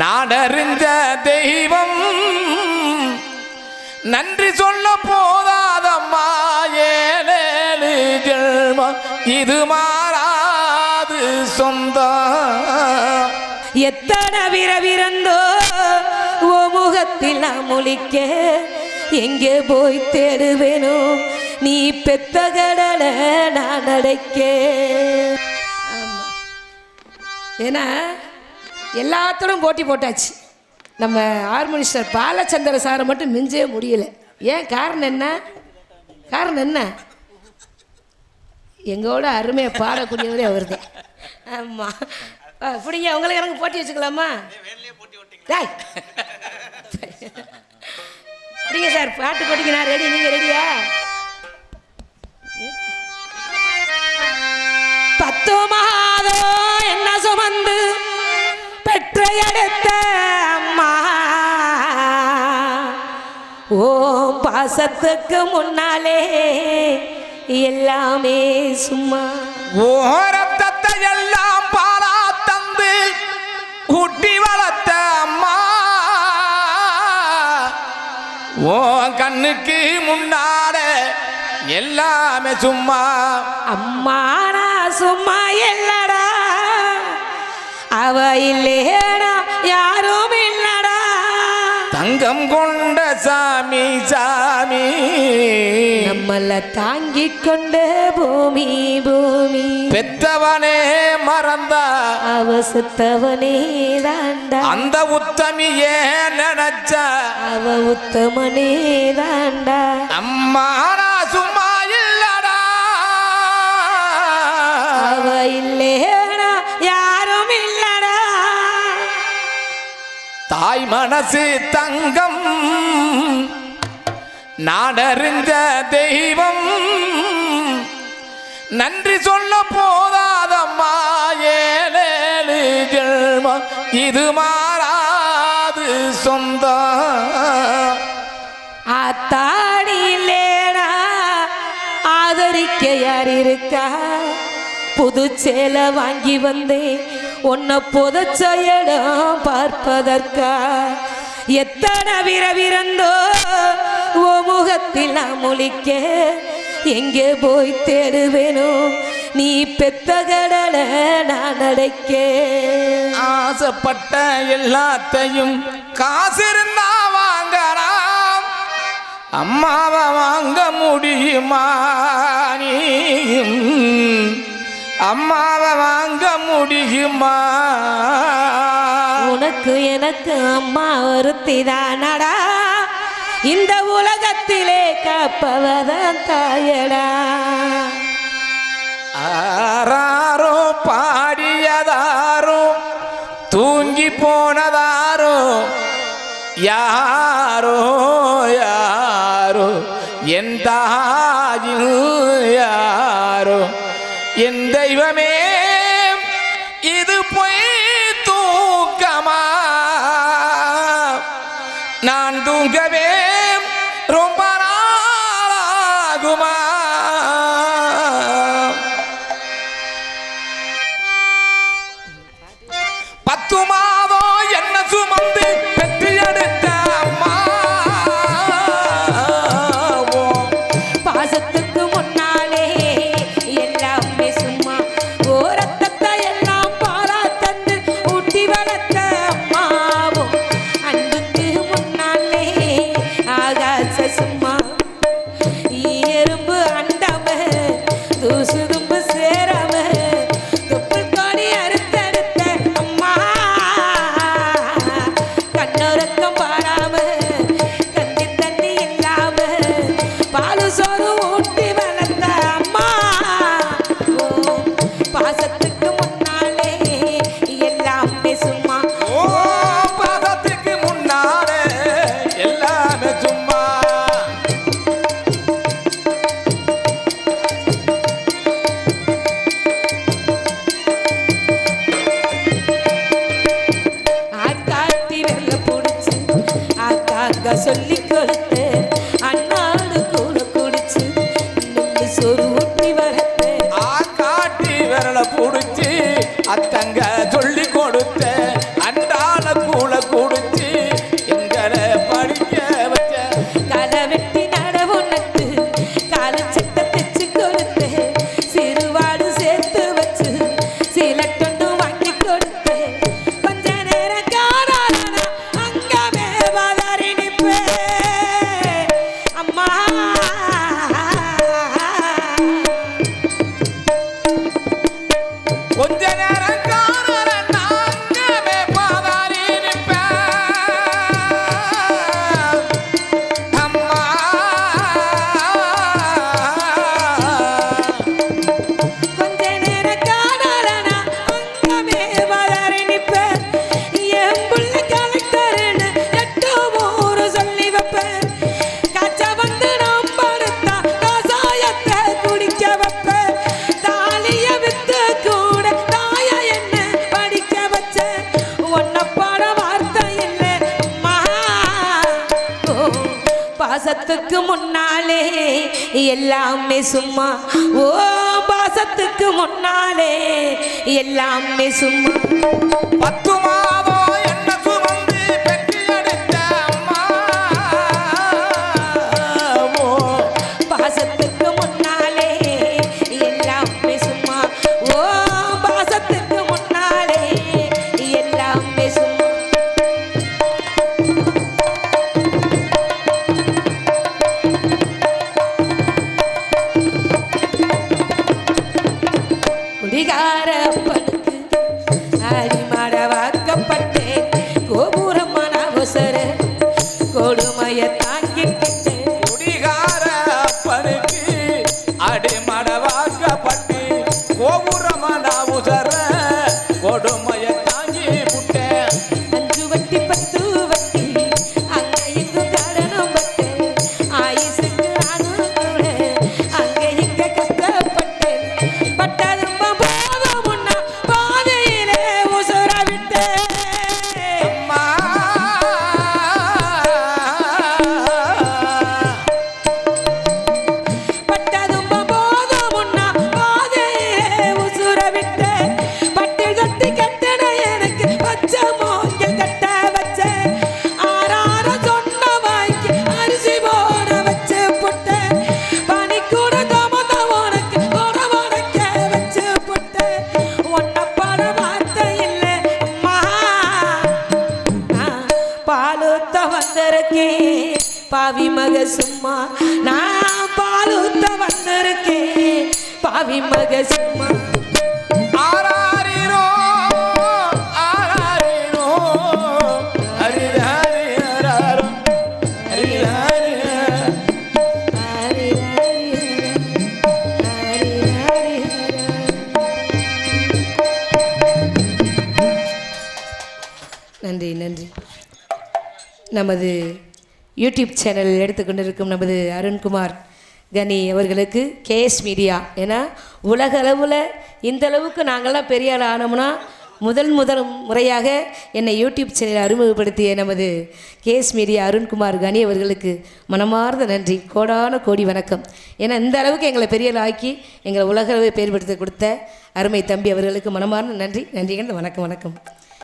நாடறிஞ்ச தெய்வம். நன்றி சொல்ல போதாதம்மா ஏழேழு ஜென்மம். இது மாறாது சொந்தம். எத்தனை விரவிரந்தோ ஓ முகத்தில் நான் முழிக்க எங்கே போய் தேடுவேனோ நீ பெத்த கடலை நான் அடைக்க. ஏன்னா எல்லாத்தோடும் போட்டி போட்டாச்சு. நம்ம ஹார்மோனிஸ்டர் பாலச்சந்திர சாரை மட்டும் மிஞ்சவே முடியல. ஏன் காரணம் என்ன? காரணம் என்ன? எங்களோட அருமையை பாடக்கூடியவரே அவர் தான் ஆமாம் பிடிங்க உங்களுக்கு எனக்கு போட்டி வச்சுக்கலாமா? டாய். பிடிங்க சார் பாட்டு போட்டிங்க நான் ரெடி நீங்கள் ரெடியா பாசத்துக்கு முன்னாலே எல்லாமே சும்மா. ஓரத்தத்தை எல்லாம் பாலா தந்து ஊட்டி வளர்த்த அம்மா. ஓ கண்ணுக்கு முன்னாட எல்லாமே சும்மா. அம்மா நான் சும்மா இல்லடா. அவ இல்லையடா யாரும் இல்லடா. தங்கம் கொண்ட சாமி சாமி நம்மள தாங்கிக் கொண்ட பூமி பூமி. பெத்தவனே மறந்தா? அவ சுத்தவனே தாண்டா. அந்த உத்தமியே நினைச்சா? அவ உத்தமனே தாண்டா. அம்மா சும்மா இல்லடா. அவ இல்லையடா யாரும் இல்லடா. தாய் மனசு தங்கம். நாடறிஞ்ச தெய்வம். நன்றி சொல்ல போதாதம்மா ஏழேழு ஜென்மம் இது மாறாது சொந்தம். ஆத்தாடி இல்லேடா ஆதரிக்க யார் இருக்கா? புது சேலை வாங்கி வந்தேன் உன்னை புதைச்ச இடம் பார்ப்பதற்கா? எத்தனை விரவிரந்தோ ஓ முகத்தில் நான் முழிக்க எங்கே போய் தேடுவேனோ நீ பெத்த கடலை நான் அடைக்க. ஆசைப்பட்ட எல்லாத்தையும் காசு இருந்தா வாங்கலாம். அம்மாவை வாங்க முடியுமா நீயும்? அம்மாவை வாங்க முடியுமா? உனக்கு எனக்கு அம்மா ஒருத்தி தானடா இந்த உலகத்திலே காப்பவதான் தாயடா. ஆறாரோ பாடியதாரோ தூங்கி போனதாரோ யாரோ யாரோ என் தாயும் யாரோ என் தெய்வமே நான் தூங்கவே ரொம்ப நாளாகுமா পড়ছে। பாசத்துக்கு முன்னாலே எல்லாமே சும்மா. ஓ பாசத்துக்கு முன்னாலே எல்லாமே சும்மா. மக சும்மா நான் பாலுத்த வந்திருக்கேன். பாவி மக சும்மா. நன்றி நன்றி. நமது யூடியூப் சேனல் எடுத்துக்கொண்டு இருக்கும் நமது அருண்குமார் கனி அவர்களுக்கு கேஎஸ் மீடியா. ஏன்னா உலகளவில் இந்த அளவுக்கு நாங்கள்லாம் பெரிய ஆள் ஆனோம்னா முதல் முதல் முறையாக என்னை யூடியூப் சேனல் அறிமுகப்படுத்திய நமது கேஎஸ் மீடியா அருண்குமார் கனி அவர்களுக்கு மனமார்ந்த நன்றி. கோடான கோடி வணக்கம். ஏன்னா இந்த அளவுக்கு எங்களை பெரிய ஆக்கி எங்களை உலகளவை பேர்படுத்தி கொடுத்த அருமை தம்பி அவர்களுக்கு மனமார்ந்த நன்றி. நன்றிகள். வணக்கம் வணக்கம்.